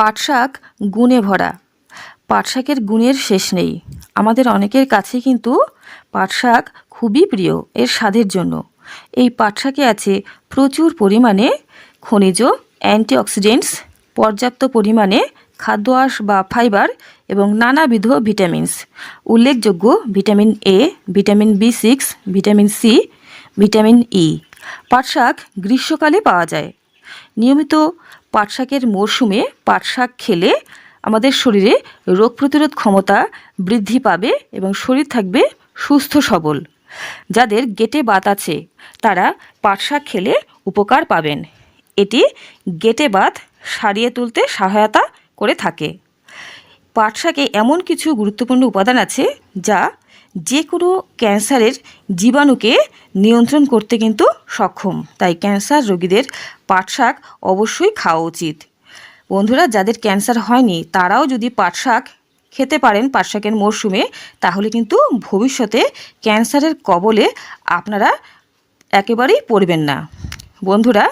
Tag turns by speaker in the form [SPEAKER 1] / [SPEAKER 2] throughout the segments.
[SPEAKER 1] পাট শাক গুণে ভরা। পাট শাকের গুণের শেষ নেই। আমাদের অনেকের কাছে কিন্তু পাট শাক খুবই প্রিয়, এর স্বাদের জন্য। এই পাট শাকে আছে প্রচুর পরিমাণে খনিজ, অ্যান্টিঅক্সিডেন্টস, পর্যাপ্ত পরিমাণে খাদ্য আঁশ বা ফাইবার এবং নানাবিধ ভিটামিনস। উল্লেখযোগ্য vitamin A, vitamin B six, vitamin C, vitamin E. পাট শাক গ্রীষ্মকালে পাওয়া যায়। নিয়মিত পাট শাকের মরশুমে পাট শাক খেলে আমাদের শরীরে রোগ প্রতিরোধ ক্ষমতা বৃদ্ধি পাবে এবং শরীর থাকবে সুস্থ সবল। যাদের গেটে বাত আছে, তারা পাট শাক খেলে উপকার পাবেন। এটি গেটে বাত সারিয়ে তুলতে সহায়তা করে থাকে। পাট শাকে এমন কিছু গুরুত্বপূর্ণ উপাদান আছে যা যে কোনো ক্যান্সারের জীবাণুকে নিয়ন্ত্রণ করতে কিন্তু সক্ষম। তাই ক্যান্সার রোগীদের পাটশাক অবশ্যই খাওয়া উচিত। বন্ধুরা, যাদের ক্যান্সার হয়নি, তারাও যদি পাট শাক খেতে পারেন, পাটশাকের মরশুমে, তাহলে কিন্তু ভবিষ্যতে ক্যান্সারের কবলে আপনারা একেবারেই পড়বেন না। বন্ধুরা,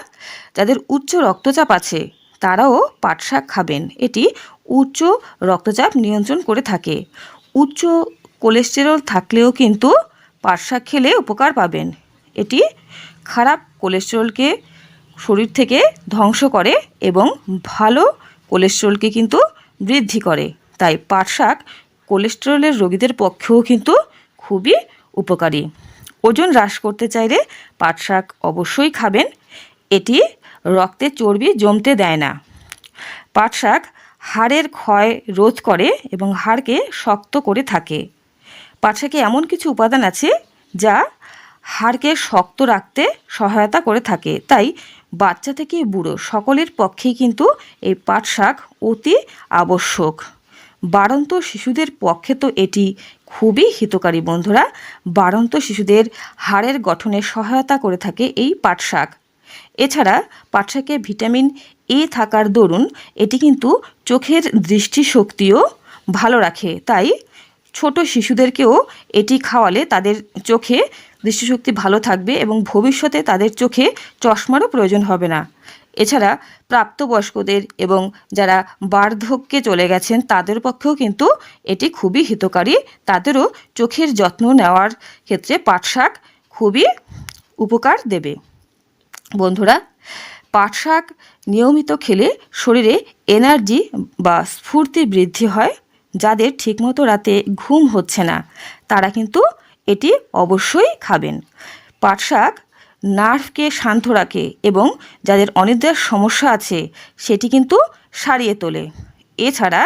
[SPEAKER 1] যাদের উচ্চ রক্তচাপ আছে, তারাও পাটশাক খাবেন। এটি উচ্চ রক্তচাপ নিয়ন্ত্রণ করে থাকে। উচ্চ কোলেস্টেরল থাকলেও কিন্তু পাট শাক খেলে উপকার পাবেন। এটি খারাপ কোলেস্টেরলকে শরীর থেকে ধ্বংস করে এবং ভালো কোলেস্টেরলকে কিন্তু বৃদ্ধি করে। তাই পাট শাক কোলেস্টেরলের রোগীদের পক্ষেও কিন্তু খুবই উপকারী। ওজন হ্রাস করতে চাইলে পাট শাক অবশ্যই খাবেন। এটি রক্তে চর্বি জমতে দেয় না। পাট শাক হাড়ের ক্ষয় রোধ করে এবং হাড়কে শক্ত করে থাকে। পাট শাকে এমন কিছু উপাদান আছে যা হাড়কে শক্ত রাখতে সহায়তা করে থাকে? তাই বাচ্চা থেকে বুড়ো সকলের পক্ষেই কিন্তু এই পাট শাক অতি আবশ্যক। বাড়ন্ত শিশুদের পক্ষে তো এটি খুবই হিতকারী বন্ধুরা। বাড়ন্ত শিশুদের হাড়ের গঠনে সহায়তা করে থাকে এই পাট শাক এছাড়া পাট শাকে ভিটামিন এ থাকার দরুন এটি কিন্তু চোখের দৃষ্টিশক্তিও ভালো রাখে। তাই ছোট শিশুদেরকেও এটি খাওয়ালে তাদের চোখে দৃষ্টিশক্তি ভালো থাকবে এবং ভবিষ্যতে তাদের চোখে চশমারও প্রয়োজন হবে না। এছাড়া প্রাপ্তবয়স্কদের এবং যারা বার্ধক্যে চলে গেছেন তাদের পক্ষেও কিন্তু এটি খুবই হিতকারী। তাদেরও চোখের যত্ন নেওয়ার ক্ষেত্রে পাট শাক খুবই উপকার দেবে। বন্ধুরা পাট শাক নিয়মিত খেলে শরীরে এনার্জি বা স্ফূর্তি বৃদ্ধি হয়। যাদের ঠিকমতো রাতে ঘুম হচ্ছে না, তারা কিন্তু এটি অবশ্যই খাবেন। পাট শাক নার্ভকে শান্ত রাখে এবং যাদের অনিদ্রার সমস্যা আছে, সেটি কিন্তু সারিয়ে তোলে। এছাড়া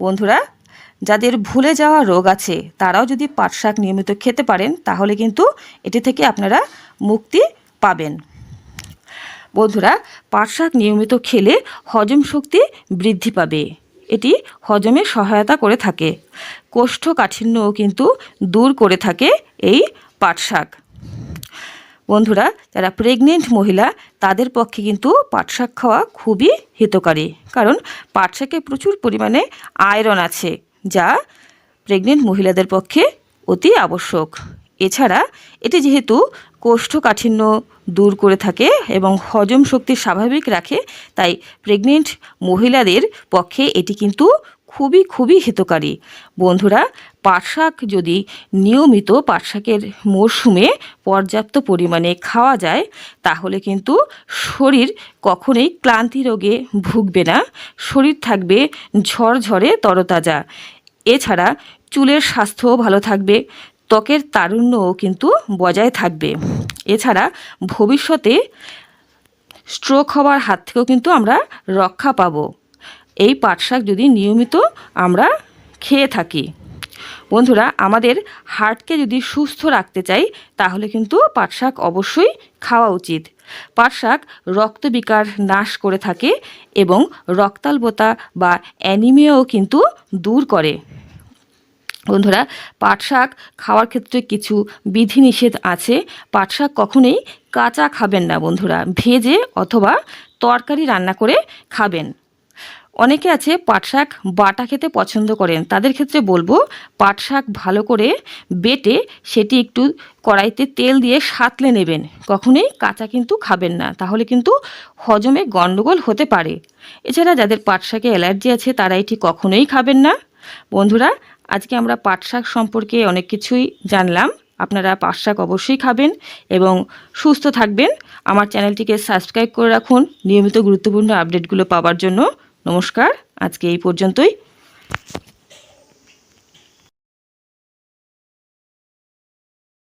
[SPEAKER 1] বন্ধুরা, যাদের ভুলে যাওয়া রোগ আছে, তারাও যদি পাট শাক নিয়মিত খেতে পারেন, তাহলে কিন্তু এটি থেকে আপনারা মুক্তি পাবেন। বন্ধুরা পাট শাক নিয়মিত খেলে হজম শক্তি বৃদ্ধি পাবে। এটি হজমে সহায়তা করে থাকে। কোষ্ঠকাঠিন্যও কিন্তু দূর করে থাকে এই পাট শাক বন্ধুরা, যারা প্রেগনেন্ট মহিলা, তাদের পক্ষে কিন্তু পাট শাক খাওয়া খুবই হিতকারী। কারণ পাট শাকে প্রচুর পরিমাণে আয়রন আছে, যা প্রেগনেন্ট মহিলাদের পক্ষে অতি আবশ্যক। এছাড়া এটি যেহেতু কোষ্ঠকাঠিন্য দূর করে থাকে এবং হজম শক্তি স্বাভাবিক রাখে, তাই প্রেগনেন্ট মহিলাদের পক্ষে এটি কিন্তু খুবই খুবই হিতকারী। বন্ধুরা পাট শাক যদি নিয়মিত পাটশাকের মরশুমে পর্যাপ্ত পরিমাণে খাওয়া যায়, তাহলে কিন্তু শরীর কখনোই ক্লান্তি রোগে ভুগবে না। শরীর থাকবে ঝরঝরে তরতাজা। এছাড়া চুলের স্বাস্থ্যও ভালো থাকবে। ত্বকের তারুণ্যও কিন্তু বজায় থাকবে। এছাড়া ভবিষ্যতে স্ট্রোক হওয়ার হাত থেকেও কিন্তু আমরা রক্ষা পাবো। এই পাট শাক যদি নিয়মিত আমরা খেয়ে থাকি। বন্ধুরা, আমাদের হার্টকে যদি সুস্থ রাখতে চাই, তাহলে কিন্তু পাট শাক অবশ্যই খাওয়া উচিত। পাট শাক রক্তবিকার নাশ করে থাকে এবং রক্তাল্পতা বা অ্যানিমিয়াও কিন্তু দূর করে। বন্ধুরা পাট শাক খাওয়ার ক্ষেত্রে কিছু বিধিনিষেধ আছে। পাট শাক কখনোই কাঁচা খাবেন না বন্ধুরা, ভেজে অথবা তরকারি রান্না করে খাবেন। অনেকে আছে পাট শাক বাটা খেতে পছন্দ করেন, তাদের ক্ষেত্রে বলব পাট শাক ভালো করে বেটে সেটি একটু কড়াইতে তেল দিয়ে সাঁতলে নেবেন। কখনোই কাঁচা কিন্তু খাবেন না, তাহলে কিন্তু হজমে গণ্ডগোল হতে পারে। এছাড়া যাদের পাট শাকে অ্যালার্জি আছে তারা এটি কখনোই খাবেন না। বন্ধুরা, আজকে আমরা পাট শাক সম্পর্কে অনেক কিছুই জানলাম। আপনারা পাট শাক অবশ্যই খাবেন এবং সুস্থ থাকবেন। আমার চ্যানেলটিকে সাবস্ক্রাইব করে রাখুন নিয়মিত গুরুত্বপূর্ণ আপডেটগুলো পাওয়ার জন্য। নমস্কার, আজকে এই পর্যন্তই।